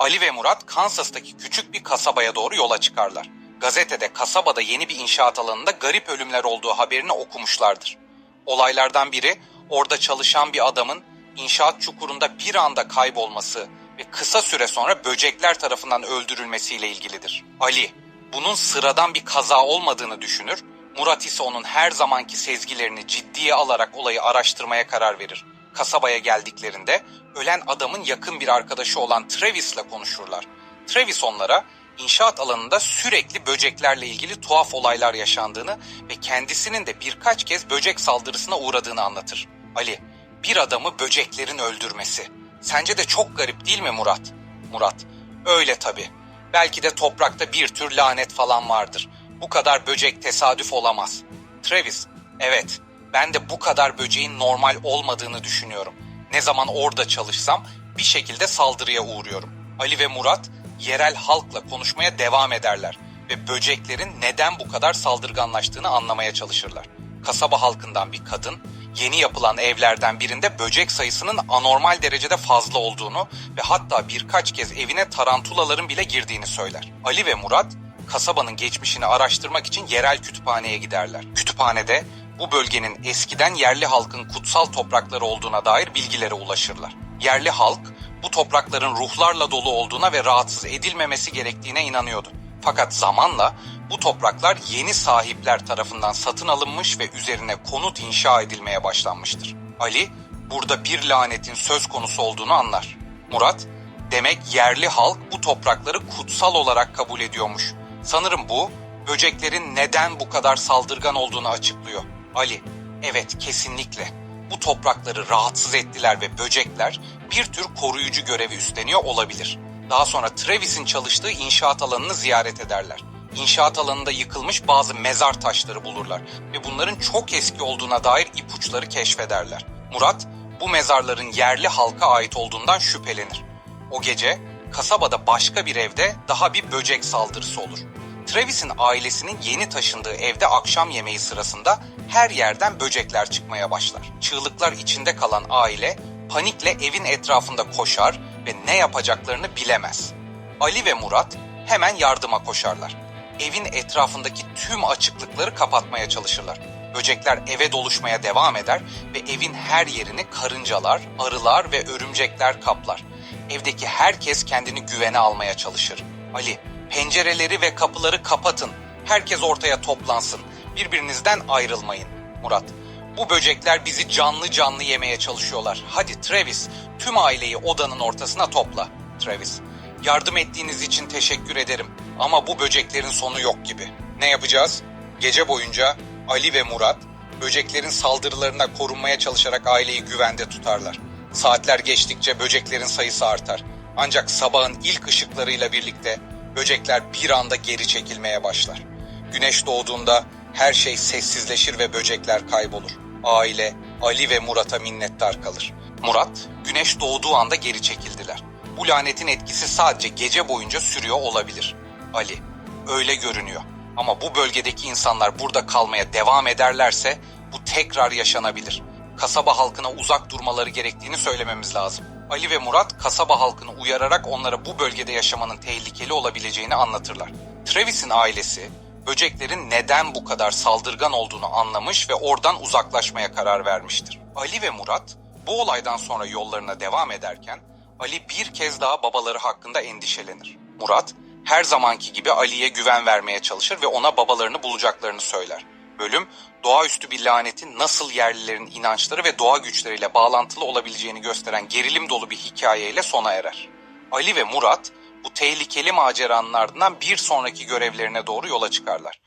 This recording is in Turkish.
Ali ve Murat Kansas'taki küçük bir kasabaya doğru yola çıkarlar. Gazetede kasabada yeni bir inşaat alanında garip ölümler olduğu haberini okumuşlardır. Olaylardan biri orada çalışan bir adamın inşaat çukurunda bir anda kaybolması ve kısa süre sonra böcekler tarafından öldürülmesiyle ilgilidir. Ali bunun sıradan bir kaza olmadığını düşünür, Murat ise onun her zamanki sezgilerini ciddiye alarak olayı araştırmaya karar verir. Kasabaya geldiklerinde ölen adamın yakın bir arkadaşı olan Travis'le konuşurlar. Travis onlara inşaat alanında sürekli böceklerle ilgili tuhaf olaylar yaşandığını ve kendisinin de birkaç kez böcek saldırısına uğradığını anlatır. Ali, bir adamı böceklerin öldürmesi. Sence de çok garip değil mi Murat? Murat, öyle tabii. Belki de toprakta bir tür lanet falan vardır. Bu kadar böcek tesadüf olamaz. Travis, evet, ben de bu kadar böceğin normal olmadığını düşünüyorum. Ne zaman orada çalışsam bir şekilde saldırıya uğruyorum. Ali ve Murat yerel halkla konuşmaya devam ederler ve böceklerin neden bu kadar saldırganlaştığını anlamaya çalışırlar. Kasaba halkından bir kadın yeni yapılan evlerden birinde böcek sayısının anormal derecede fazla olduğunu ve hatta birkaç kez evine tarantulaların bile girdiğini söyler. Ali ve Murat kasabanın geçmişini araştırmak için yerel kütüphaneye giderler. Kütüphanede bu bölgenin eskiden yerli halkın kutsal toprakları olduğuna dair bilgilere ulaşırlar. Yerli halk bu toprakların ruhlarla dolu olduğuna ve rahatsız edilmemesi gerektiğine inanıyordu. Fakat zamanla bu topraklar yeni sahipler tarafından satın alınmış ve üzerine konut inşa edilmeye başlanmıştır. Ali burada bir lanetin söz konusu olduğunu anlar. Murat, demek yerli halk bu toprakları kutsal olarak kabul ediyormuş. Sanırım bu böceklerin neden bu kadar saldırgan olduğunu açıklıyor. Ali, evet kesinlikle. Bu toprakları rahatsız ettiler ve böcekler bir tür koruyucu görevi üstleniyor olabilir. Daha sonra Travis'in çalıştığı inşaat alanını ziyaret ederler. İnşaat alanında yıkılmış bazı mezar taşları bulurlar ve bunların çok eski olduğuna dair ipuçları keşfederler. Murat bu mezarların yerli halka ait olduğundan şüphelenir. O gece kasabada başka bir evde daha bir böcek saldırısı olur. Travis'in ailesinin yeni taşındığı evde akşam yemeği sırasında her yerden böcekler çıkmaya başlar. Çığlıklar içinde kalan aile panikle evin etrafında koşar ve ne yapacaklarını bilemez. Ali ve Murat hemen yardıma koşarlar. Evin etrafındaki tüm açıklıkları kapatmaya çalışırlar. Böcekler eve doluşmaya devam eder ve evin her yerini karıncalar, arılar ve örümcekler kaplar. Evdeki herkes kendini güvene almaya çalışır. Ali, pencereleri ve kapıları kapatın. Herkes ortaya toplansın. Birbirinizden ayrılmayın. Murat, bu böcekler bizi canlı canlı yemeye çalışıyorlar. Hadi Travis, tüm aileyi odanın ortasına topla. Travis, yardım ettiğiniz için teşekkür ederim. Ama bu böceklerin sonu yok gibi. Ne yapacağız? Gece boyunca Ali ve Murat böceklerin saldırılarına korunmaya çalışarak aileyi güvende tutarlar. Saatler geçtikçe böceklerin sayısı artar. Ancak sabahın ilk ışıklarıyla birlikte böcekler bir anda geri çekilmeye başlar. Güneş doğduğunda her şey sessizleşir ve böcekler kaybolur. Aile Ali ve Murat'a minnettar kalır. Murat, güneş doğduğu anda geri çekildiler. Bu lanetin etkisi sadece gece boyunca sürüyor olabilir. Ali, öyle görünüyor. Ama bu bölgedeki insanlar burada kalmaya devam ederlerse bu tekrar yaşanabilir. Kasaba halkına uzak durmaları gerektiğini söylememiz lazım. Ali ve Murat kasaba halkını uyararak onlara bu bölgede yaşamanın tehlikeli olabileceğini anlatırlar. Travis'in ailesi böceklerin neden bu kadar saldırgan olduğunu anlamış ve oradan uzaklaşmaya karar vermiştir. Ali ve Murat bu olaydan sonra yollarına devam ederken Ali bir kez daha babaları hakkında endişelenir. Murat her zamanki gibi Ali'ye güven vermeye çalışır ve ona babalarını bulacaklarını söyler. Bölüm doğaüstü bir lanetin nasıl yerlilerin inançları ve doğa güçleriyle bağlantılı olabileceğini gösteren gerilim dolu bir hikayeyle sona erer. Ali ve Murat bu tehlikeli maceranın ardından bir sonraki görevlerine doğru yola çıkarlar.